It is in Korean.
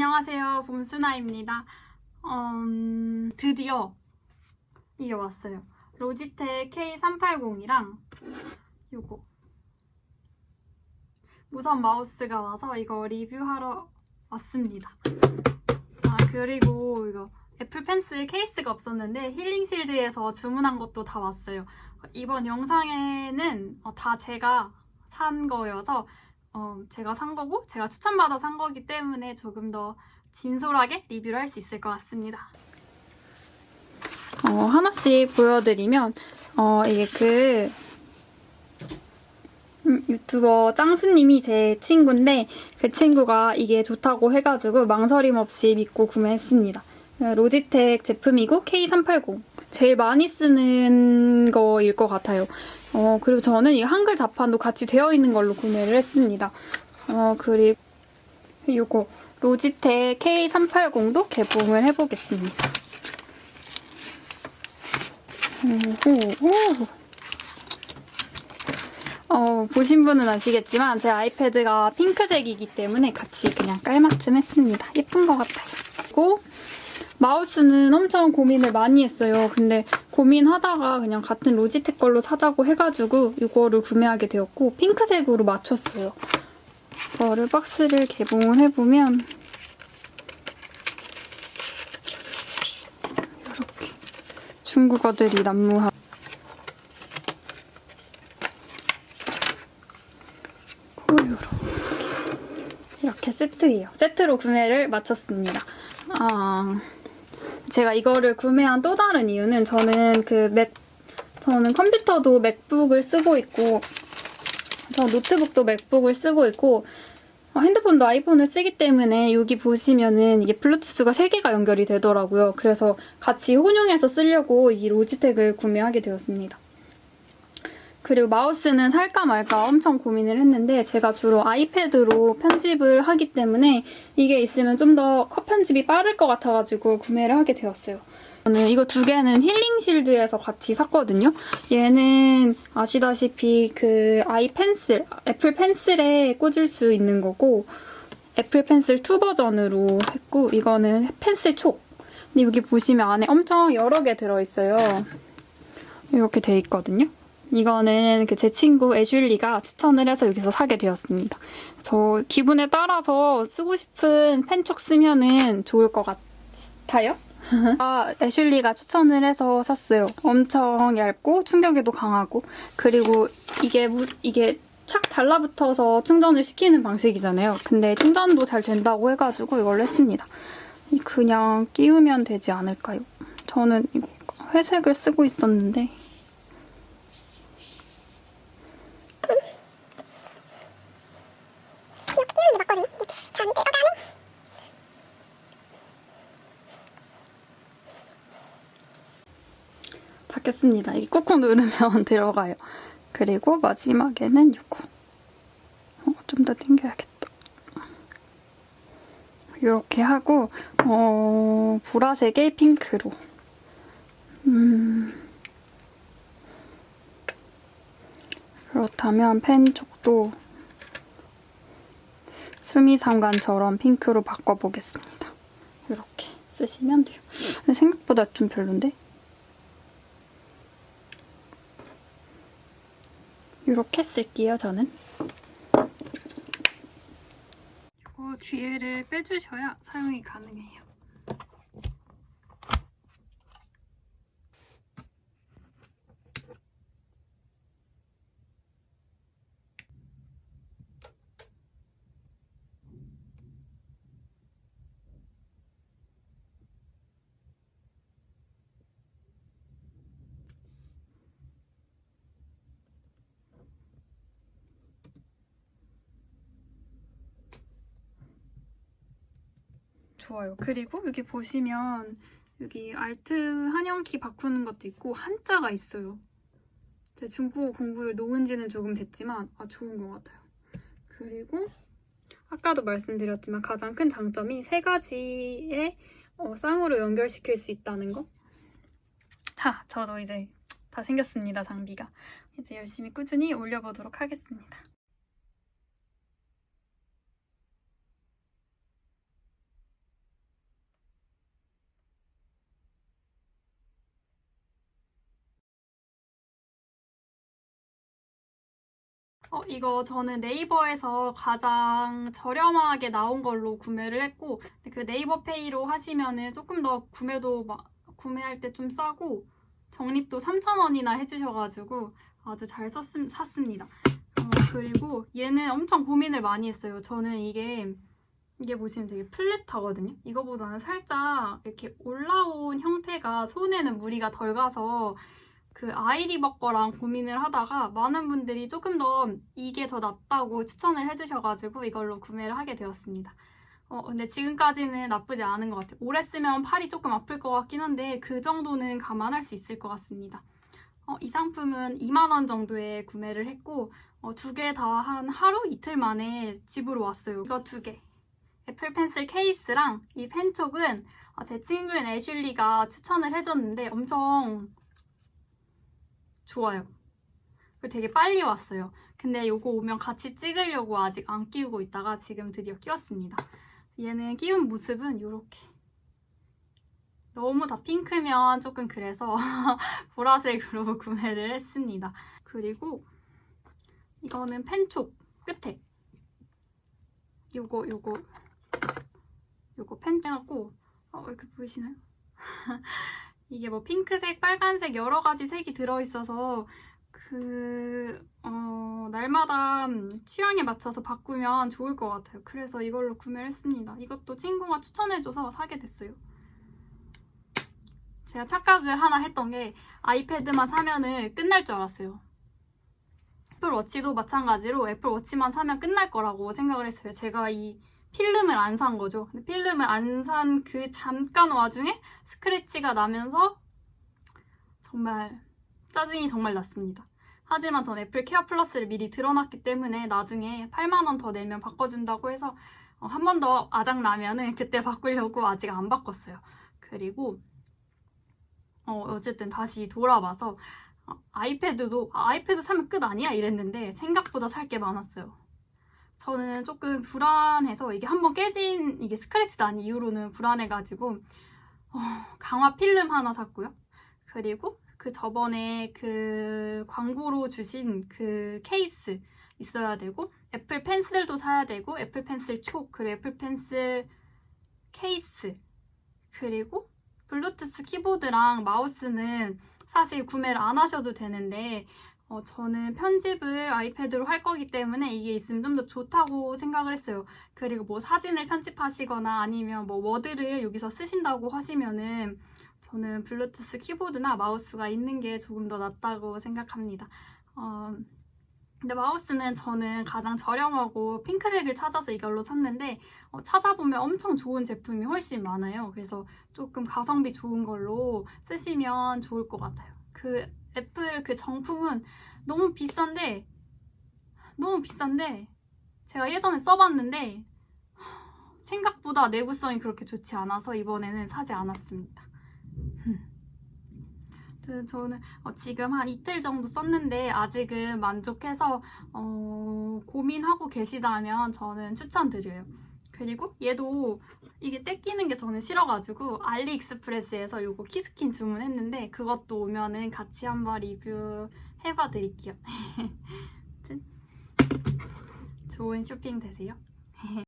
안녕하세요. 봄수나입니다. 음, 드디어 이게 왔어요. 로지텍 K380이랑 요거 무선 마우스가 와서 이거 리뷰하러 왔습니다. 아, 그리고 이거 애플 펜슬 케이스가 없었는데 힐링실드에서 주문한 것도 다 왔어요. 이번 영상에는 어, 다 제가 산 거여서 어, 제가 산 거고 제가 추천받아 산 거기 때문에 조금 더 진솔하게 리뷰를 할 수 있을 것 같습니다. 어, 하나씩 보여드리면 어, 이게 그 음, 유튜버 짱수님이 제 친구인데 그 친구가 이게 좋다고 해가지고 망설임 없이 믿고 구매했습니다. 로지텍 제품이고 K380 제일 많이 쓰는 거일 것 같아요. 어, 그리고 저는 이 한글 자판도 같이 되어 있는 걸로 구매를 했습니다. 어, 그리고 이거 로지텍 K380도 개봉을 해보겠습니다. 오호, 오. 어, 보신 분은 아시겠지만 제 아이패드가 핑크색이기 때문에 같이 그냥 깔맞춤 했습니다. 예쁜 것 같아요. 그리고 마우스는 엄청 고민을 많이 했어요. 근데 고민하다가 그냥 같은 로지텍 걸로 사자고 해가지고 이거를 구매하게 되었고 핑크색으로 맞췄어요. 이거를 박스를 개봉을 해보면 이렇게 중국어들이 이렇게 이렇게 세트예요. 세트로 구매를 마쳤습니다. 아, 제가 이거를 구매한 또 다른 이유는 저는 그 맥, 저는 컴퓨터도 맥북을 쓰고 있고, 저 노트북도 맥북을 쓰고 있고, 어, 핸드폰도 아이폰을 쓰기 때문에 여기 보시면은 이게 블루투스가 3개가 연결이 되더라고요. 그래서 같이 혼용해서 쓰려고 이 로지텍을 구매하게 되었습니다. 그리고 마우스는 살까 말까 엄청 고민을 했는데 제가 주로 아이패드로 편집을 하기 때문에 이게 있으면 좀 더 컷 편집이 빠를 것 같아가지고 구매를 하게 되었어요. 저는 이거 두 개는 힐링실드에서 같이 샀거든요. 얘는 아시다시피 그 아이 펜슬, 애플 펜슬에 꽂을 수 있는 거고 애플 펜슬 2 버전으로 했고 이거는 펜슬 촉. 근데 여기 보시면 안에 엄청 여러 개 들어있어요. 이렇게 돼 있거든요. 이거는 그 제 친구 애슐리가 추천을 해서 여기서 사게 되었습니다. 저 기분에 따라서 쓰고 싶은 펜촉 쓰면은 좋을 것 같아요. 아, 애슐리가 추천을 해서 샀어요. 엄청 얇고 충격에도 강하고 그리고 이게 무, 이게 착 달라붙어서 충전을 시키는 방식이잖아요. 근데 충전도 잘 된다고 해가지고 이걸 했습니다. 그냥 끼우면 되지 않을까요? 저는 이거 회색을 쓰고 있었는데 끼우는 게 맞거든요. 이렇게 잘 떼어가면 닫겠습니다. 이게 꾹꾹 누르면 들어가요. 그리고 마지막에는 이거. 어, 좀 더 당겨야겠다. 이렇게 하고 어, 보라색의 핑크로. 음, 그렇다면 펜 쪽도 수미상관처럼 핑크로 바꿔보겠습니다. 이렇게 쓰시면 돼요. 생각보다 좀 별론데? 이렇게 쓸게요, 저는. 이거 뒤에를 빼주셔야 사용이 가능해요. 좋아요. 그리고 여기 보시면 여기 알트 한영키 바꾸는 것도 있고 한자가 있어요. 제 중국어 공부를 놓은 지는 조금 됐지만 아 좋은 것 같아요. 그리고 아까도 말씀드렸지만 가장 큰 장점이 세 가지의 어, 쌍으로 연결시킬 수 있다는 거. 하, 저도 이제 다 생겼습니다, 장비가. 이제 열심히 꾸준히 올려보도록 하겠습니다. 어, 이거 저는 네이버에서 가장 저렴하게 나온 걸로 구매를 했고 그 네이버 페이로 하시면은 조금 더 구매도 막 구매할 때 좀 싸고 적립도 3,000원이나 해주셔가지고 아주 잘 썼음, 샀습니다. 어, 그리고 얘는 엄청 고민을 많이 했어요. 저는 이게 이게 보시면 되게 플랫하거든요. 이거보다는 살짝 이렇게 올라온 형태가 손에는 무리가 덜 가서 그 아이리버 거랑 고민을 하다가 많은 분들이 조금 더 이게 더 낫다고 추천을 해주셔가지고 이걸로 구매를 하게 되었습니다. 어, 근데 지금까지는 나쁘지 않은 것 같아요. 오래 쓰면 팔이 조금 아플 것 같긴 한데 그 정도는 감안할 수 있을 것 같습니다. 어, 이 상품은 2만원 정도에 구매를 했고 어, 두 개 다 한 하루 이틀 만에 집으로 왔어요. 이거 두 개. 애플 펜슬 케이스랑 이 펜촉은 어, 제 친구인 애슐리가 추천을 해줬는데 엄청 좋아요. 그 되게 빨리 왔어요. 근데 이거 오면 같이 찍으려고 아직 안 끼우고 있다가 지금 드디어 끼웠습니다. 얘는 끼운 모습은 이렇게. 너무 다 핑크면 조금 그래서 보라색으로 구매를 했습니다. 그리고 이거는 펜촉 끝에 요거 요거 요거 펜 해놨고 어 이렇게 보이시나요? 이게 뭐 핑크색, 빨간색 여러 가지 색이 들어있어서 그 어, 날마다 취향에 맞춰서 바꾸면 좋을 것 같아요. 그래서 이걸로 구매를 했습니다. 이것도 친구가 추천해줘서 사게 됐어요. 제가 착각을 하나 했던 게 아이패드만 사면은 끝날 줄 알았어요. 애플워치도 마찬가지로 애플워치만 사면 끝날 거라고 생각을 했어요. 제가 이 필름을 안 산 거죠. 근데 필름을 안 산 그 잠깐 와중에 스크래치가 나면서 정말 짜증이 정말 났습니다. 하지만 전 애플 케어 플러스를 미리 들어놨기 때문에 나중에 8만원 더 내면 바꿔준다고 해서 어, 한번 더 아작 나면은 그때 바꾸려고 아직 안 바꿨어요. 그리고 어, 어쨌든 다시 돌아와서 어, 아이패드도 아, 아이패드 사면 끝 아니야 이랬는데 생각보다 살 게 많았어요. 저는 조금 불안해서 이게 한번 깨진 이게 스크래치 난 이후로는 불안해가지고 어, 강화 필름 하나 샀고요. 그리고 그 저번에 그 광고로 주신 그 케이스 있어야 되고 애플 펜슬도 사야 되고 애플 펜슬 촉 그리고 애플 펜슬 케이스 그리고 블루투스 키보드랑 마우스는 사실 구매를 안 하셔도 되는데 어, 저는 편집을 아이패드로 할 거기 때문에 이게 있으면 좀 더 좋다고 생각을 했어요. 그리고 뭐 사진을 편집하시거나 아니면 뭐 워드를 여기서 쓰신다고 하시면은 저는 블루투스 키보드나 마우스가 있는 게 조금 더 낫다고 생각합니다. 어, 근데 마우스는 저는 가장 저렴하고 핑크색을 찾아서 이걸로 샀는데 어, 찾아보면 엄청 좋은 제품이 훨씬 많아요. 그래서 조금 가성비 좋은 걸로 쓰시면 좋을 것 같아요. 그 애플 그 정품은 너무 비싼데 너무 비싼데 제가 예전에 써봤는데 생각보다 내구성이 그렇게 좋지 않아서 이번에는 사지 않았습니다. 저는 어, 지금 한 이틀 정도 썼는데 아직은 만족해서 어, 고민하고 계시다면 저는 추천드려요. 그리고 얘도 이게 떼끼는 게 저는 싫어가지고 알리익스프레스에서 이거 키스킨 주문했는데 그것도 오면은 같이 한번 리뷰 해봐 드릴게요. 좋은 쇼핑 되세요.